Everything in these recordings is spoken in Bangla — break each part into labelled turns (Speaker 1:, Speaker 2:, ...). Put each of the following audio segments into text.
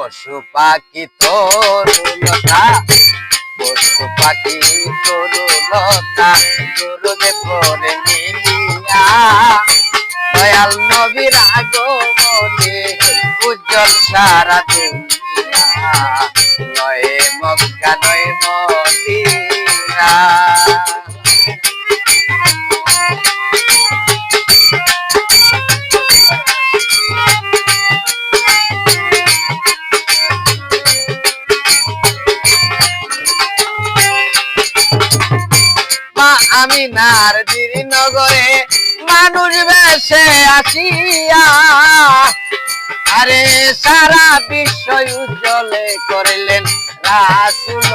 Speaker 1: পশু পাখি তরুলতা পশু পাখি তরুলতা তরুদে পরে মিলিয়া। দয়াল নবীর আগমনে উজ্জ্বল সারা দুনিয়া। নয় মক্কা, নয় মদিনা। মা আমি নগরে মানুষ বেশে আসিয়া। আরে সারা বিশ্ব উজ্জ্বলে করিলেন রাসুল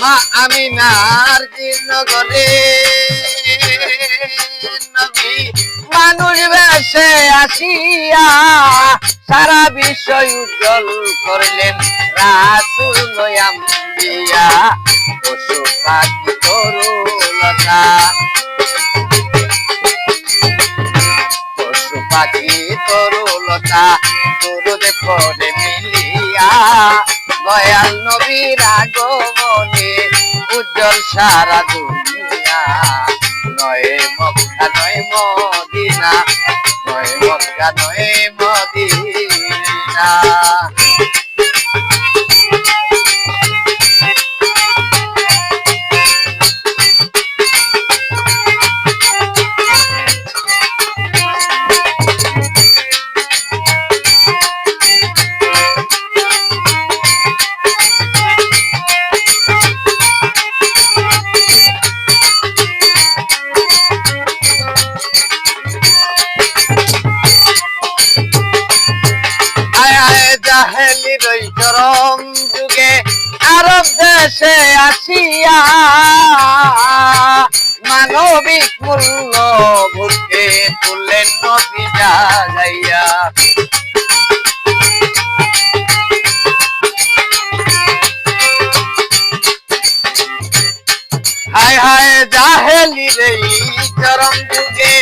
Speaker 1: মা আমি নার নগরে নবী, মানুষ বেশে আসিয়া সারা বিশ্ব উজ্জ্বল করলেন। রাসুল আম্বিয়া, পশু পাখি তরুলতা। পশু পাখি তরুলতা তরুদে মিলিয়া। দয়াল নবীর আগমনে উজ্জ্বল সারা দুনিয়া নয় মক্কা নয় মদিনা নয় মক্কা নয় মদিনা। আয় আয় জাহেলি রই চরম যুগে, আরব দেশে আসিয়া মানবিক মূল্য ভুলকে তুললেন নবী যাইয়া হায় হায় জাহেলি রে চরম যুগে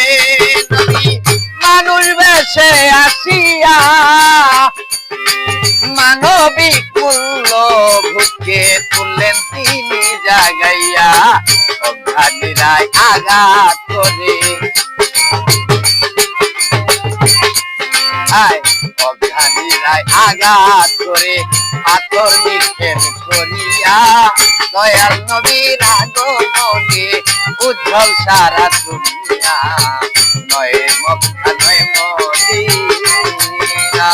Speaker 1: মানুষ বেশে আসিয়া মানবিক মূল্য ভুকে তুললেন তিনি জাগাইয়া অঘাটিরায় আঘাত করে। আঘাত করে, পাথর নিক্ষেপ করিয়া দয়াল নবীর আগমনে উজ্জ্বল সারা দুনিয়া নয় মক্কা নয় মদিনা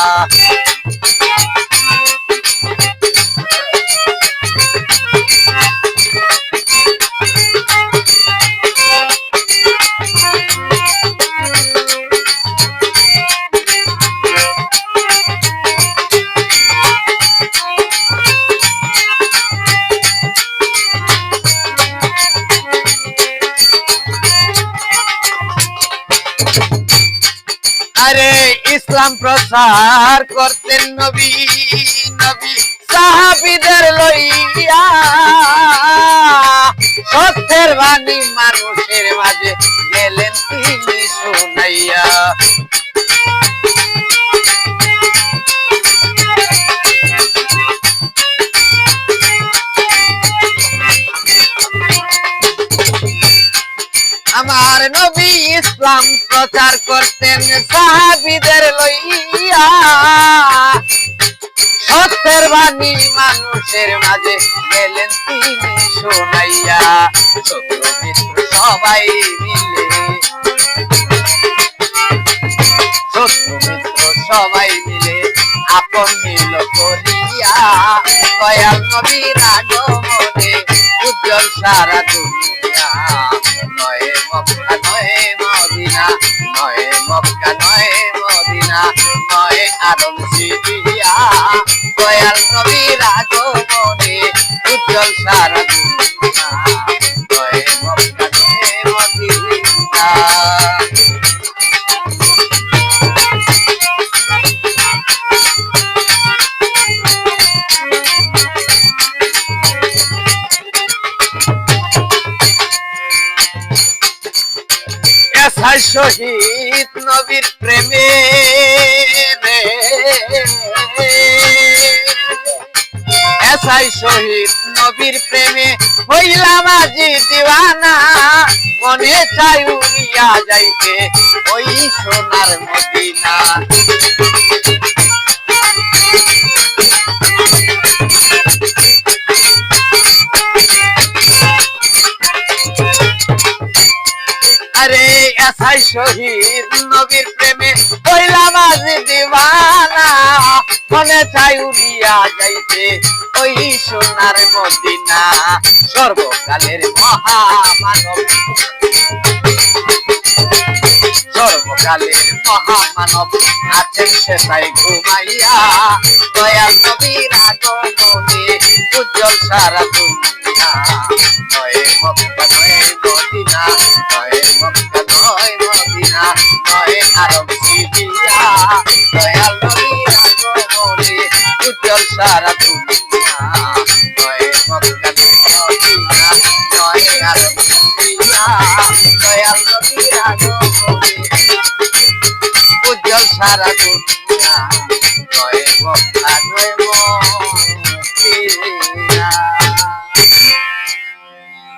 Speaker 1: আরে ইসলাম প্রসার করতেন নবী নবী সাহাবিদের লইয়া। সত্যের বাণী মানুষের মাঝে গেলেন তিনি শুনাইয়া। আমার নবী ইসলাম প্রচার করতেন সাহাবিদের লইয়া। সত্যের বাণী মানুষের মাঝে গেলেন তিনি শোনাইয়া। সবাই মিলে। সবাই মিলে আপন মিল করিয়া। দয়াল নবীর আগমনে উজ্জ্বল সারা দুনিয়া নয় মক্কা নয় মদিনা নয় মক্কা নয় মদিনা। নয় আদম সিরিয়া দয়াল উজ্জ্বল সারা এসাই শহীদ নবীর প্রেমে এসাই শহীদ নবীর প্রেমে হইলাম আজি দিওয়ানা। মনে চাই উড়িয়া যাইতে ওই সোনার মদিনা। আরে এসাই শহীদ নবীর প্রেমে হইলাম আজ দিওয়ানা। মনে চাই উড়িয়া যাইতে ওই সোনার মদিনা, সর্বকালের মহামানব। সর্বকালের মহামানব আছেন সে তাই ঘুমাইয়া। দয়াল নবীর আগমনে উজ্জ্বল সারা দুনিয়া। নয় মক্কা, নয় মদিনা, নয় মক্কা, নয় মদিনা, নয় আরব সিরিয়া। দয়াল নবীর আগমনে উজ্জ্বল সারা দুনিয়া। সারা দুনিয়া নয় মক্কা নয় মদিনা